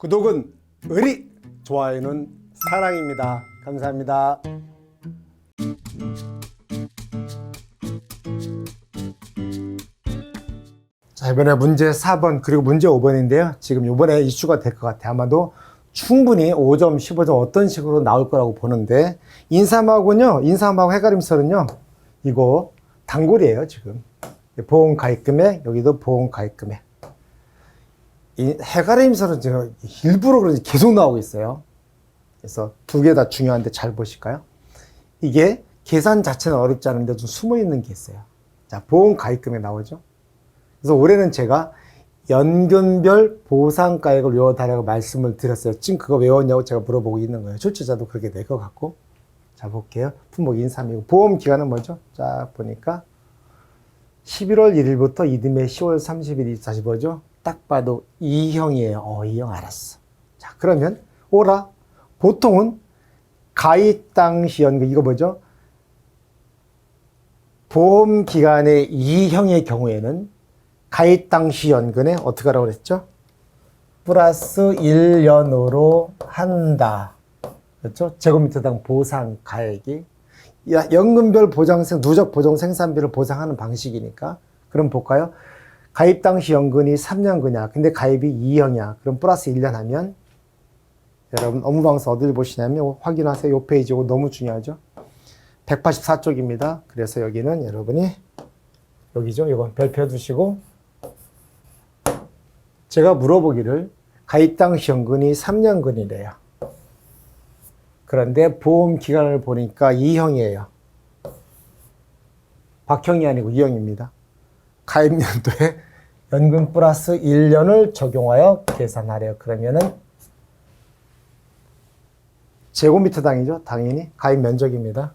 구독은 의리, 좋아요는 사랑입니다. 감사합니다. 자, 이번에 문제 4번 그리고 문제 5번인데요. 지금 이번에 이슈가 될 것 같아요. 아마도 충분히 5점, 15점 어떤 식으로 나올 거라고 보는데 인삼하고는요. 인삼하고 해가림설은요. 이거 단골이에요, 지금. 보험 가입 금액, 여기도 보험 가입 금액. 이 해가림설은 제가 일부러 그런지 계속 나오고 있어요. 그래서 두 개 다 중요한데 잘 보실까요? 이게 계산 자체는 어렵지 않은데 좀 숨어 있는 게 있어요. 자, 보험 가입금액 나오죠? 그래서 올해는 제가 연금별 보상가액을 외워달라고 말씀을 드렸어요. 지금 그거 외웠냐고 제가 물어보고 있는 거예요. 출제자도 그렇게 될 것 같고. 자, 볼게요. 품목 인삼이고. 보험 기간은 뭐죠? 자, 보니까 11월 1일부터 이듬해 10월 30일이 다시 뭐죠? 딱 봐도 E형이에요. 어, E형 알았어. 자, 그러면 오라. 보통은 가입 당시 연금, 이거 뭐죠? 보험 기간의 E형의 경우에는 가입 당시 연금에 어떻게 하라고 그랬죠? 플러스 1년으로 한다. 그렇죠? 제곱미터당 보상 가액이 야, 연금별 보장생 누적 보정 생산비를 보상하는 방식이니까 그럼 볼까요? 가입 당시 연금이 3년근이야. 근데 가입이 2형이야. 그럼 플러스 1년 하면 여러분 업무방송 어디를 보시냐면 확인하세요. 요 페이지 고 너무 중요하죠. 184쪽입니다. 그래서 여기는 여러분이 여기죠. 이거 별표 두시고 제가 물어보기를 가입 당시 연금이 3년근이래요. 그런데 보험 기간을 보니까 2형이에요. 박형이 아니고 2형입니다. 가입 연도에 연금 플러스 1년을 적용하여 계산하래요. 그러면은 제곱미터당이죠. 당연히 가입 면적입니다.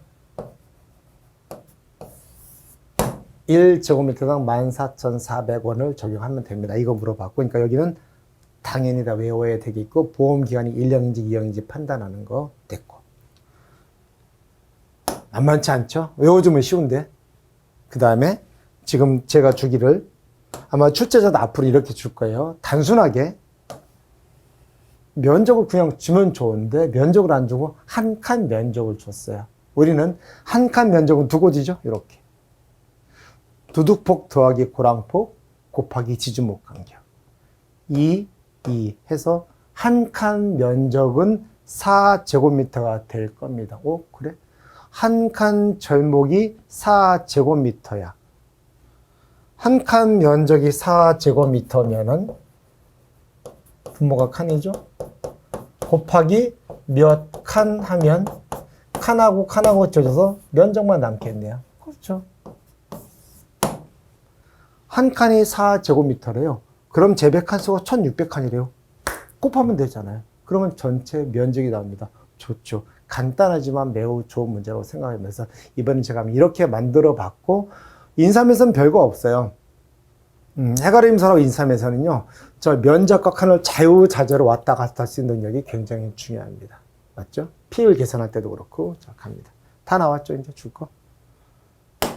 1제곱미터당 14,400원을 적용하면 됩니다. 이거 물어봤고 그러니까 여기는 당연히 다 외워야 되겠고 보험 기간이 1년인지 2년인지 판단하는 거 됐고 만만치 않죠? 외워주면 쉬운데 그 다음에 지금 제가 주기를 아마 출제자도 앞으로 이렇게 줄 거예요. 단순하게 면적을 그냥 주면 좋은데 면적을 안 주고 한 칸 면적을 줬어요. 우리는 한 칸 면적은 두 곳이죠. 이렇게 두둑폭 더하기 고랑폭 곱하기 지주목 간격 2, 2 해서 한 칸 면적은 4제곱미터가 될 겁니다. 오 그래? 한 칸 절목이 4제곱미터야. 한 칸 면적이 4제곱미터면은 분모가 칸이죠? 곱하기 몇 칸 하면 칸하고 칸하고 져져서 면적만 남겠네요. 그렇죠. 한 칸이 4제곱미터래요. 그럼 재배칸 수가 1600칸이래요. 곱하면 되잖아요. 그러면 전체 면적이 나옵니다. 좋죠. 간단하지만 매우 좋은 문제라고 생각하면서 이번엔 제가 이렇게 만들어 봤고 인삼에서는 별거 없어요. 음, 해가림설하고 인삼에서는요, 저 면적과 칸을 자유자재로 왔다 갔다 있는 능력이 굉장히 중요합니다. 맞죠? 피율 계산할 때도 그렇고, 자, 갑니다. 다 나왔죠? 이제 줄 거?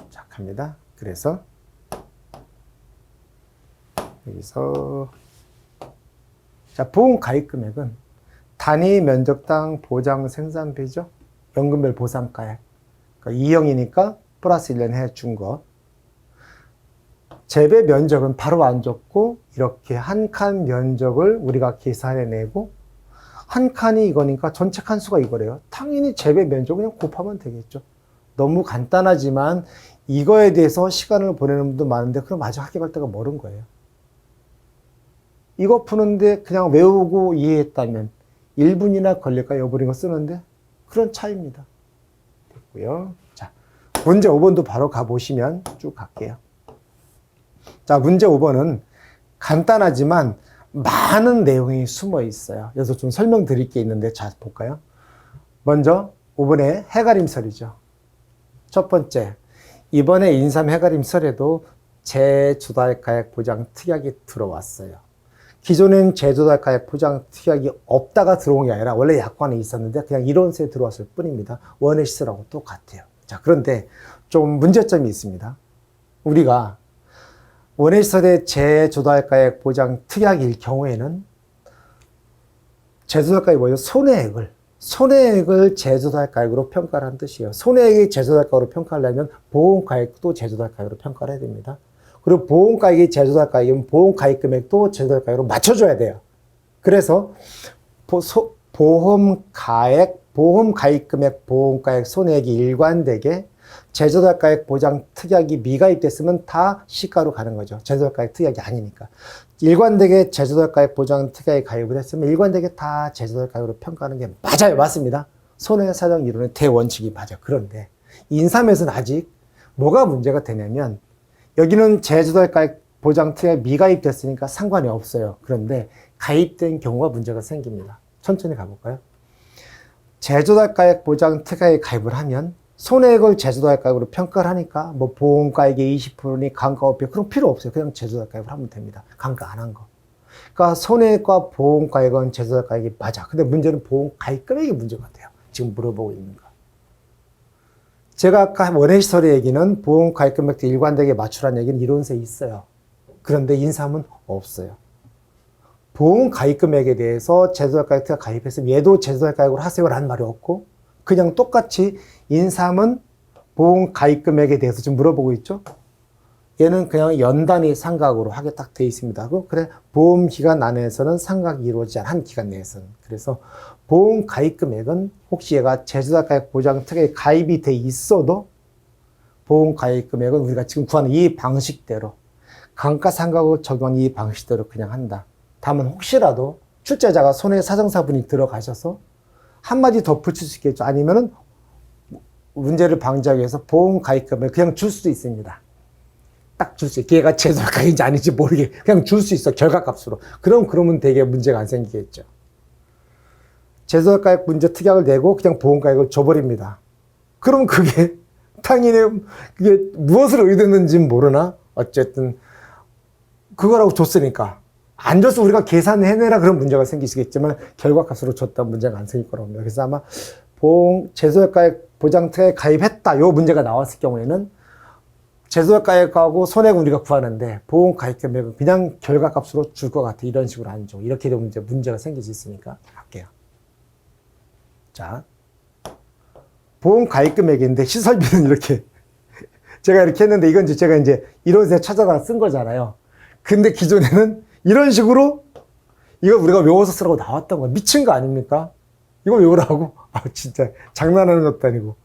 자, 갑니다. 그래서, 여기서, 자, 보험 가입 금액은 단위 면적당 보장 생산비죠? 연금별 보상가액. 그러니까 2형이니까 플러스 1년 해준 것. 재배 면적은 바로 안 줬고 이렇게 한 칸 면적을 우리가 계산해내고 한 칸이 이거니까 전체 칸수가 이거래요. 당연히 재배 면적 그냥 곱하면 되겠죠. 너무 간단하지만 이거에 대해서 시간을 보내는 분도 많은데 그럼 아직 학교 갈 때가 멀은 거예요. 이거 푸는데 그냥 외우고 이해했다면 1분이나 걸릴까 여부리고 쓰는데 그런 차이입니다. 됐고요. 자, 문제 5번도 바로 가보시면 쭉 갈게요. 자, 문제 5번은 간단하지만 많은 내용이 숨어 있어요. 그래서 좀 설명드릴 게 있는데 자, 볼까요? 먼저 5번에 해가림설이죠. 첫 번째, 이번에 인삼 해가림설에도 재조달가액 보장 특약이 들어왔어요. 기존엔 재조달가액 보장 특약이 없다가 들어온 게 아니라 원래 약관에 있었는데 그냥 이론서에 들어왔을 뿐입니다. 원의 시설하고 똑같아요. 자, 그런데 좀 문제점이 있습니다. 우리가 원해시설의 재조달가액 보장 특약일 경우에는 제조달 가액이 뭐예요? 손해액을. 손해액을 제조달 가액으로 평가를 한 뜻이에요. 손해액이 제조달 가액으로 평가하려면 보험 가액도 제조달 가액으로 평가를 해야 됩니다. 그리고 보험 가액이 제조달 가액이면 보험 가액 금액도 제조달 가액으로 맞춰줘야 돼요. 그래서 보, 소, 보험 가액, 보험 가입 금액, 보험 가액 손해액이 일관되게 제조달 가액 보장 특약이 미가입됐으면 다 시가로 가는 거죠. 제조달 가액 특약이 아니니까. 일관되게 제조달 가액 보장 특약에 가입을 했으면 일관되게 다 제조달 가액으로 평가하는 게 맞아요. 맞습니다. 손해사정 이론의 대원칙이 맞아. 그런데 인삼에서는 아직 뭐가 문제가 되냐면 여기는 제조달 가액 보장 특약이 미가입됐으니까 상관이 없어요. 그런데 가입된 경우가 문제가 생깁니다. 천천히 가볼까요? 제조달 가액 보장 특약에 가입을 하면 손해액을 제조달 가액으로 평가를 하니까 뭐 보험 가액의 20%니 감가 5% 그런 필요 없어요. 그냥 가입을 하면 됩니다. 감가 안 한 거. 그러니까 손해액과 보험 가액은 제조달 가액이 맞아. 근데 문제는 보험 가입 금액이 문제가 돼요. 지금 물어보고 있는 거. 제가 아까 원해시설의 얘기는 보험 가입 금액도 일관되게 맞추라는 얘기는 이론서에 있어요. 그런데 인삼은 없어요. 보험 가입 금액에 대해서 제조달 가입가 가입했으면 얘도 제조달 가입으로 하세요라는 말이 없고 그냥 똑같이 인삼은 보험 가입 금액에 대해서 지금 물어보고 있죠. 얘는 그냥 연단위 상각으로 하게 딱 돼 있습니다. 그 그래 보험 기간 안에서는 상각이 이루어지지 않은 한 기간 내에서는 그래서 보험 가입 금액은 혹시 얘가 제조달 가입 보장 특약에 가입이 돼 있어도 보험 가입 금액은 우리가 지금 구하는 이 방식대로 감가상각을 적용한 이 방식대로 그냥 한다. 다만 혹시라도 출제자가 손해 사정사분이 들어가셔서 한마디 더 붙일 수 있겠죠. 아니면은 문제를 방지하기 위해서 보험 가입금을 그냥 줄 수도 있습니다. 딱 줄 수 있게. 얘가 제조가인지 아닌지 모르게 그냥 줄 수 있어. 결과값으로. 그럼 그러면 되게 문제가 안 생기겠죠. 제조가액 문제 특약을 내고 그냥 보험가액을 줘버립니다. 그럼 그게 당연히 그게 무엇을 의도했는지 모르나 어쨌든 그거라고 줬으니까 안 줘서 우리가 계산해내라 그런 문제가 생기시겠지만 결과값으로 줬다 문제가 안 생길 거라고 합니다. 그래서 아마 보험 제조가액 보장특약에 가입했다 요 문제가 나왔을 경우에는 제조가액하고 손해액 우리가 구하는데 보험 가입 금액은 그냥 결과값으로 줄 것 같아 이런 식으로 안 줘. 이렇게 되면 이제 문제가 생길 수 있으니까 할게요. 자, 보험 가입 금액인데 시설비는 이렇게 제가 이렇게 했는데 이건 이제 제가 이제 이론서 찾아다가 쓴 거잖아요. 근데 기존에는 이런 식으로 이거 우리가 외워서 쓰라고 나왔던 거야. 미친 거 아닙니까? 이거 외우라고? 아, 진짜 장난하는 것도 아니고.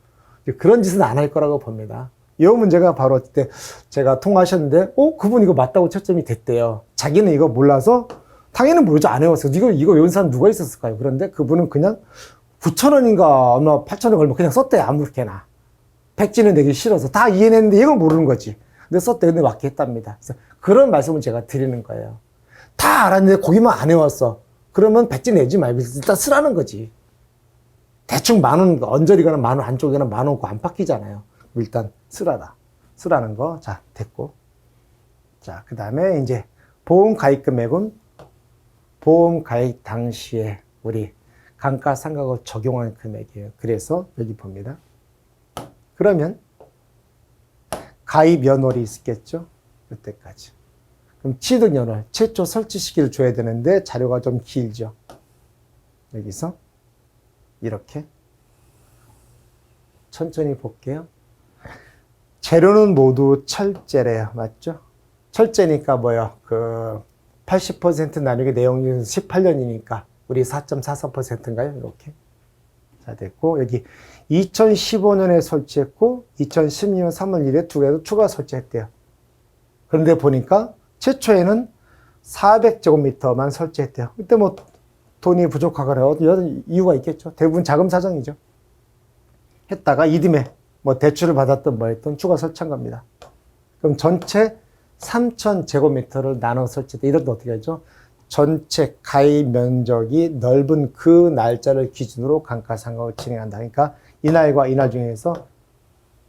그런 짓은 안 할 거라고 봅니다. 이 문제가 바로 그때 제가 통화하셨는데, 어? 그분 이거 맞다고 채점이 됐대요. 자기는 이거 몰라서 당연히 모르죠. 안 외웠어요. 이거, 이거 외운 사람 누가 있었을까요? 그런데 그분은 그냥 9천원인가 아마 8천원 걸면 그냥 썼대요. 아무렇게나. 백지는 내기 싫어서 다 이해했는데 이걸 모르는 거지. 근데 썼대. 근데 맞게 했답니다. 그래서 그런 말씀을 제가 드리는 거예요. 다 알았는데 거기만 안 해왔어. 그러면 백지 내지 말고 일단 쓰라는 거지. 대충 만 원, 언저리거나 만 원 안쪽에는 만 원고 안 바뀌잖아요. 일단 쓰라라. 쓰라는 거. 자, 됐고. 자, 그 다음에 이제 보험 가입 금액은 보험 가입 당시에 우리 감가상각을 적용한 금액이에요. 그래서 여기 봅니다. 그러면 가입 연월이 있겠죠? 이때까지. 그럼 취득 연월, 최초 설치 시기를 줘야 되는데 자료가 좀 길죠. 여기서 이렇게 천천히 볼게요. 재료는 모두 철제래요. 맞죠? 철제니까 뭐요? 그 80% 나누기 내용이 18년이니까 우리 4.44%인가요? 이렇게. 자, 됐고 여기 2015년에 설치했고 2016년 3월 1일에 두 개도 추가 설치했대요. 그런데 보니까 최초에는 400제곱미터만 설치했대요. 그때 뭐 돈이 부족하거나 여러 이유가 있겠죠. 대부분 자금 사정이죠. 했다가 이듬해 뭐 대출을 받았던 뭐 했던 추가 설치한 겁니다. 그럼 전체 3,000제곱미터를 나눠 설치했다. 이럴 때 어떻게 하죠? 전체 가입 면적이 넓은 그 날짜를 기준으로 감가상각을 진행한다. 그러니까 이날과 이날 중에서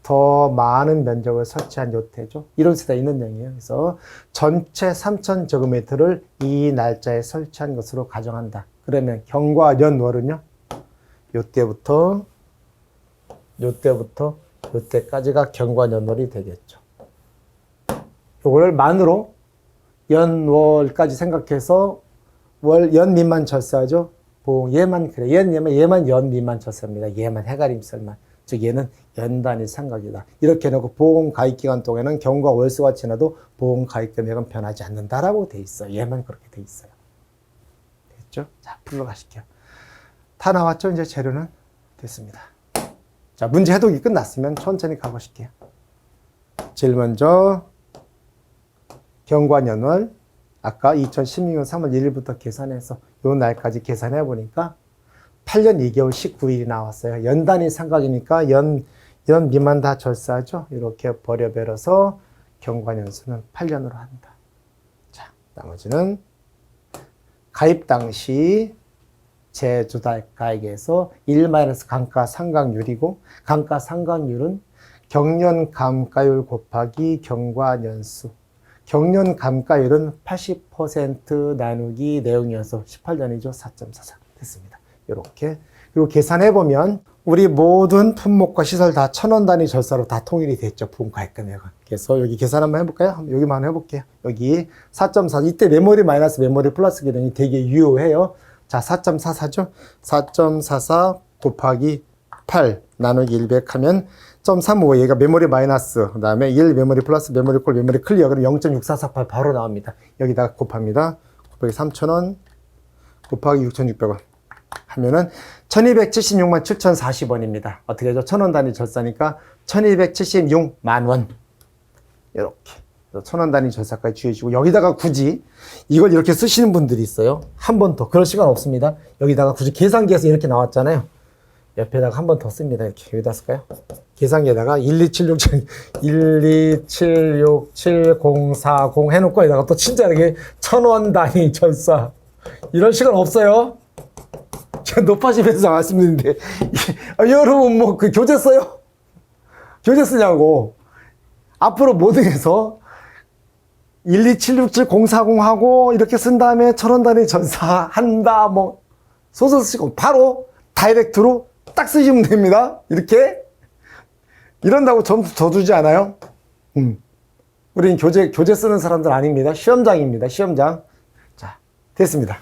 더 많은 면적을 설치한 요태죠. 이런 세대 있는 내용이에요. 그래서 전체 3,000제곱미터를 이 날짜에 설치한 것으로 가정한다. 그러면 경과 연월은요. 요때부터 요때부터 요때까지가 경과 연월이 되겠죠. 요거를 만으로 연월까지 생각해서 월 연 미만 절세하죠. 보험 얘만 그래. 얘는 얘만 얘만 연 미만 절사입니다. 얘만 해가림설만. 즉 얘는 연단위 상각이다. 이렇게 해놓고 보험 가입 기간 동안에는 경과 월수가 지나도 보험 가입 금액은 변하지 않는다라고 돼 있어요. 얘만 그렇게 돼 있어요. 됐죠? 자, 풀러 가실게요. 다 나왔죠? 이제 재료는 됐습니다. 자, 문제 해독이 끝났으면 천천히 가보실게요. 제일 먼저 경과년월 아까 2016년 3월 1일부터 계산해서 요 날까지 계산해 보니까 8년 2개월 19일이 나왔어요. 연단위 삼각이니까 연, 연 미만 다 절사하죠. 이렇게 버려버려서 경과년수는 8년으로 한다. 자, 나머지는 가입 당시 제주달가액에서 1 감가 상각률이고 감가 상각률은 경년 감가율 곱하기 경과년수. 경년 감가율은 80% 나누기 내용이어서 18년이죠. 4.44 됐습니다. 이렇게 그리고 계산해 보면 우리 모든 품목과 시설 다 천 원 단위 절사로 다 통일이 됐죠. 분가액 금액은. 그래서 여기 계산 한번 해볼까요? 여기만 해볼게요. 여기 4.4 이때 메모리 마이너스 메모리 플러스 기능이 되게 유효해요. 자 4.44죠. 4.44 곱하기 8 나누기 100 하면 0.35 얘가 메모리 마이너스 그 다음에 1 메모리 플러스 메모리 콜 메모리 클리어 그럼 0.6448 바로 나옵니다. 여기다가 곱합니다. 곱하기 3,000원 곱하기 6,600원 하면은 1276만 7,040원입니다. 어떻게 해죠? 천원 단위 절사니까 1276만 원. 이렇게. 천원 단위 절사까지 주해주고 여기다가 굳이 이걸 이렇게 쓰시는 분들이 있어요. 한 번 더. 그럴 시간 없습니다. 여기다가 굳이 계산기에서 이렇게 나왔잖아요. 옆에다가 한 번 더 씁니다. 이렇게. 여기다 쓸까요? 계산기에다가 12767, 1276740 해놓고 여기다가 또 친절하게 천원 단위 절사. 이런 시간 없어요. 제가 높아지면서 말씀드리는데, 아, 여러분 뭐 그 교재 써요? 교재 쓰냐고. 앞으로 모등에서 1276740 하고 이렇게 쓴 다음에 천원 단위 전사한다 뭐 소설 쓰시고 바로 다이렉트로 딱 쓰시면 됩니다. 이렇게 이런다고 점수 더 주지 않아요? 음. 우리는 교재 교재 쓰는 사람들 아닙니다. 시험장입니다. 시험장. 자, 됐습니다.